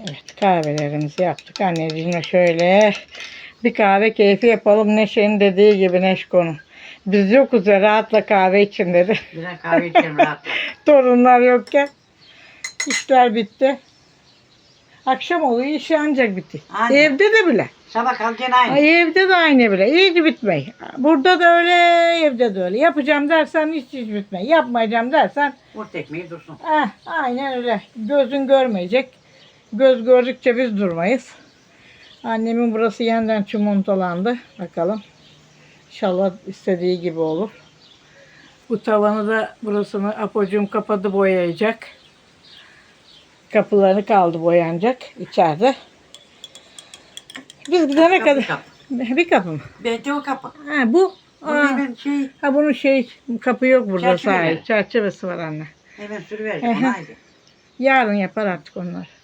Evet kahvelerimizi yaptık. Anneciğimle şöyle bir kahve keyfi yapalım. Neşe'nin dediği gibi Neşko'nun. Biz yokuz ya rahatla kahve için dedi. Birer kahve içelim rahatla. Torunlar yokken. İşler bitti. Akşam oluyor işi ancak bitti. Aynen. Evde de bile. Sabah kalk gene aynı. Ay evde de aynı bile. Hiç bitmey. Burada da öyle, evde de öyle. Yapacağım dersen hiç hiç bitmey. Yapmayacağım dersen Vur tekmeyi dursun. eh, aynen öyle. Gözün görmeyecek. Göz gördükçe biz durmayız. Annemin burası yeniden çimontalandı. Bakalım. İnşallah istediği gibi olur. Bu tavanı da burasını apocuğum kapadı boyayacak. Kapılarını kaldı boyanacak içeride. Biz gidene kadar... kapı. Bir kapı mı? Bence o kapı. Ha bu. Bu Aa, şey, ha bunun şey kapı yok burada Çerçeve sahip. Çerçevesi var anne. hemen onu haydi. Yarın yapar artık onlar.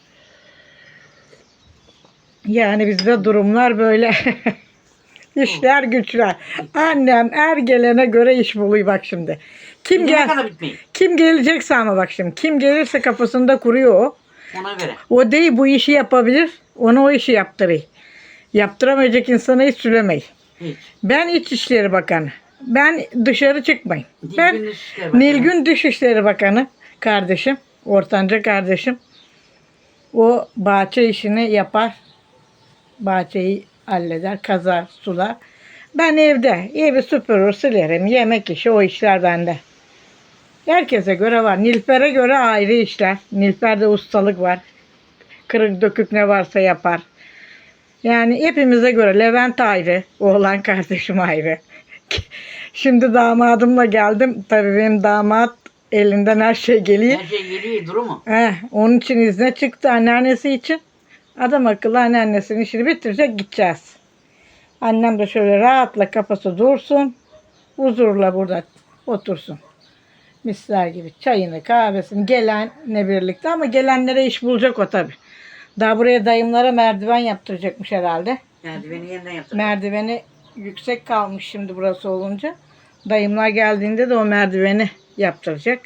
Yani bizde durumlar böyle. İşler güçler. Annem er gelene göre iş buluyor bak şimdi. Kim Gidene gel kadar bitmeyin. kim gelecekse ama bak şimdi. Kim gelirse kafasında kuruyor o. Ona göre. O değil bu işi yapabilir. Ona o işi yaptırıyor. Yaptıramayacak insana hiç söylemeyin. Hiç. Ben İçişleri Bakanı. Ben dışarı çıkmayın. Ben Nilgün Dışişleri Bakanı. Nilgün Dışişleri Bakanı kardeşim, ortanca kardeşim. O bahçe işini yapar. Bahçeyi halleder, kazar, sular. Ben evde evi süpürür, silerim. Yemek işi o işler bende. Herkese göre var. Nilper'e göre ayrı işler. Nilper'de ustalık var. Kırık dökük ne varsa yapar. Yani hepimize göre Levent ayrı, oğlan kardeşim ayrı. Şimdi damadımla geldim. Tabii benim damat elinden her şey geliyor. Her şey geliyor durumu. Eh, onun için izne çıktı anneannesi için. Adam akıllı anneannesinin işini bitirecek gideceğiz. Annem de şöyle rahatla kafası dursun. Huzurla burada otursun. Misler gibi çayını kahvesini gelenle birlikte ama gelenlere iş bulacak o tabi. Daha buraya dayımlara merdiven yaptıracakmış herhalde. Merdiveni yeniden yaptım. Merdiveni yüksek kalmış şimdi burası olunca. Dayımlar geldiğinde de o merdiveni yaptıracak.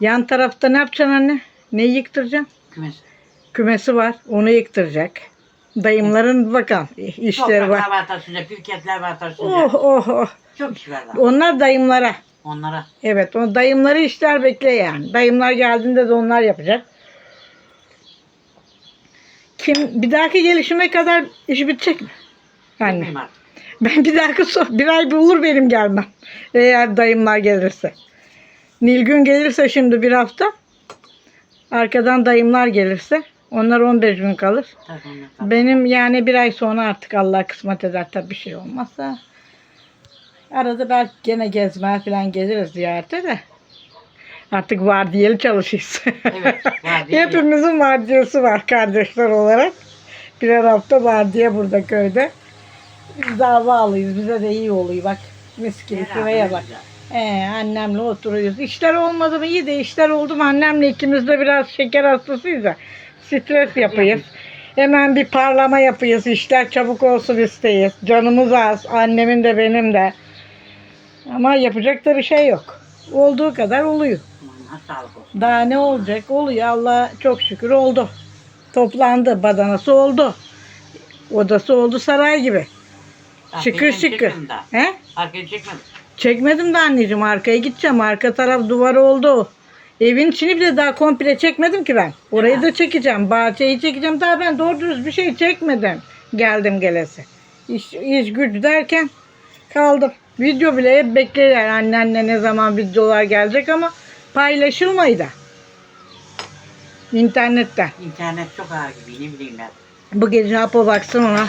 Yan tarafta ne yapacaksın anne? Neyi yıktıracaksın? Kümes. Kümesi var. Onu yıktıracak. Dayımların bakan işleri var. Topraklar var taşınacak, pirketler var taşınacak. Oh oh oh. Çok iş var daha. Onlar dayımlara. Onlara. Evet o dayımları işler bekle yani. Dayımlar geldiğinde de onlar yapacak. Kim bir dahaki gelişime kadar iş bitecek mi? Anne. Bilmiyorum artık. Ben bir dahaki so bir ay bulur benim gelmem. Eğer dayımlar gelirse. Nilgün gelirse şimdi bir hafta. Arkadan dayımlar gelirse. Onlar 15 gün kalır. Tabii onlar, tabii. Benim yani bir ay sonra artık Allah kısmet eder tabii bir şey olmazsa. Arada belki gene gezmeye falan geliriz ziyarete de. Artık vardiyeli çalışıyoruz. Evet, vardiyeli. Hepimizin vardiyası var kardeşler olarak. Birer hafta vardiya burada köyde. Biz daha bağlıyız. Bize de iyi oluyor bak. Mis gibi şuraya bak. Ee, annemle oturuyoruz. İşler olmadı mı iyi de işler oldu mu annemle ikimiz de biraz şeker hastasıyız da stres yapıyız. Hemen bir parlama yapıyız. İşler çabuk olsun isteyiz. Canımız az. Annemin de benim de. Ama yapacak da bir şey yok. Olduğu kadar oluyor. Daha ne olacak? Oluyor. Allah çok şükür oldu. Toplandı. Badanası oldu. Odası oldu saray gibi. Şıkır şıkır. He? Arkayı çekmedim. Çekmedim de anneciğim arkaya gideceğim. Arka taraf duvar oldu. Evin içini bile daha komple çekmedim ki ben. Orayı da çekeceğim. Bahçeyi çekeceğim. Daha ben doğru dürüst bir şey çekmedim. Geldim gelesi. İş, iş güç derken kaldım. Video bile hep beklerler. Annenle ne zaman videolar gelecek ama paylaşılmayı da. İnternetten. İnternet çok ağır gibi ne bileyim ben. Bu gece Apo baksın ona.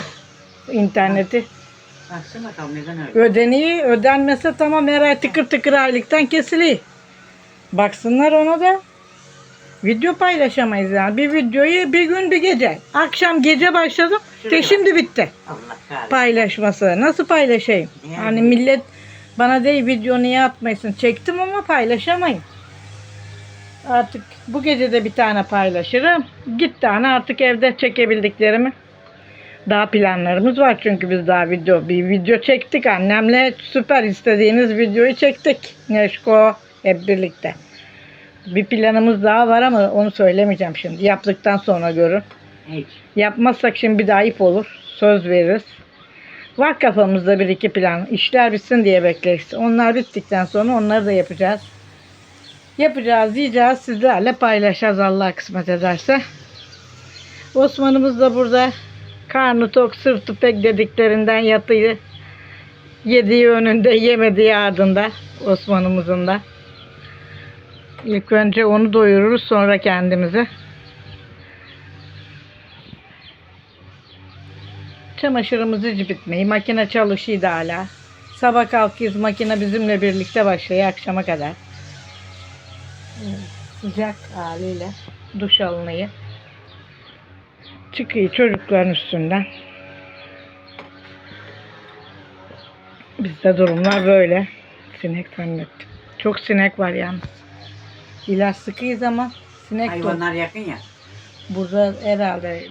interneti. Baksana bakalım neden öyle. Ödeniği ödenmese tamam her ay tıkır tıkır aylıktan kesiliyor. Baksınlar ona da. Video paylaşamayız yani. Bir videoyu bir gün bir gece. Akşam gece başladım. De şimdi bitti. Allah kahretsin. Paylaşması. Nasıl paylaşayım? Yani. Hani millet bana değil video niye atmayasın? Çektim ama paylaşamayın. Artık bu gece de bir tane paylaşırım. Git tane artık evde çekebildiklerimi. Daha planlarımız var çünkü biz daha video bir video çektik annemle süper istediğiniz videoyu çektik. Neşko hep birlikte. Bir planımız daha var ama onu söylemeyeceğim şimdi. Yaptıktan sonra görün. Hiç. Yapmazsak şimdi bir de ayıp olur. Söz veririz. Var kafamızda bir iki plan. İşler bitsin diye bekleriz. Onlar bittikten sonra onları da yapacağız. Yapacağız, yiyeceğiz. Sizlerle paylaşacağız Allah kısmet ederse. Osman'ımız da burada. Karnı tok, sırtı pek dediklerinden yatıyı. Yediği önünde, yemediği ardında. Osman'ımızın da. İlk önce onu doyururuz sonra kendimizi. Çamaşırımız hiç bitmeyi. Makine çalışıyor da hala. Sabah kalkıyoruz makine bizimle birlikte başlıyor akşama kadar. Sıcak haliyle duş alınıyor. Çıkıyor çocukların üstünden. Bizde durumlar böyle. Sinek zannettim. Çok sinek var yalnız. İlaç sıkıyız ama sinek. Hayvanlar yakın ya. Burada herhalde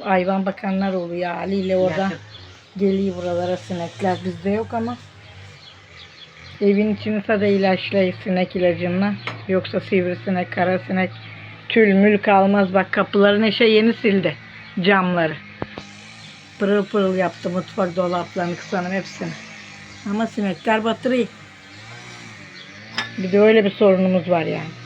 hayvan bakanlar oluyor. Haliyle orada Yakın. geliyor buralara sinekler. Bizde yok ama evin içini sadece ilaçlayıp sinek ilacınla. Yoksa sivrisinek, kara sinek tül mül kalmaz. Bak kapıların eşe yeni sildi camları. Pırıl pırıl yaptı mutfak dolaplarını kısanım hepsini. Ama sinekler batırıyor. Bir de öyle bir sorunumuz var yani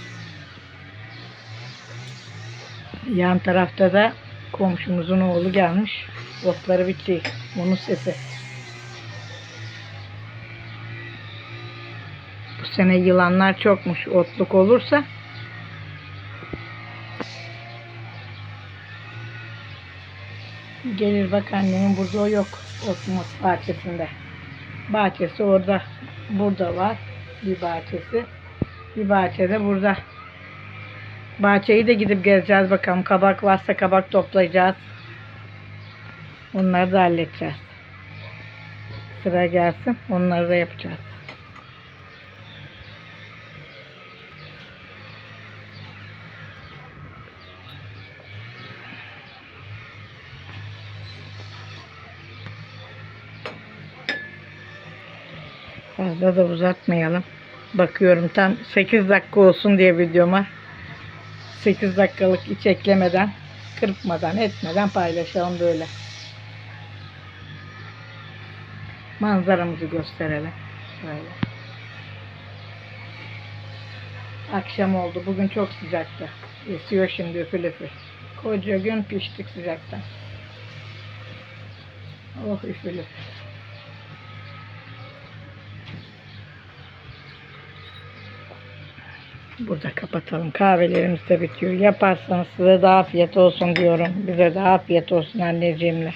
Yan tarafta da komşumuzun oğlu gelmiş. Otları bitiyor. Onun sesi. Bu sene yılanlar çokmuş. Otluk olursa. Gelir bak annemin o yok. Otmos bahçesinde. Bahçesi orada. Burada var. Bir bahçesi. Bir bahçede burada. Bahçeyi de gidip gezeceğiz bakalım. Kabak varsa kabak toplayacağız. Onları da halledeceğiz. Sıra gelsin. Onları da yapacağız. Fazla da uzatmayalım. Bakıyorum tam 8 dakika olsun diye videoma 8 dakikalık hiç eklemeden, kırpmadan, etmeden paylaşalım böyle. Manzaramızı gösterelim. Böyle. Akşam oldu. Bugün çok sıcaktı. Esiyor şimdi üfür üfür. Koca gün piştik sıcaktan. Oh üfür üfür. Burada kapatalım. Kahvelerimiz de bitiyor. Yaparsanız size de afiyet olsun diyorum. Bize de afiyet olsun anneciğimle.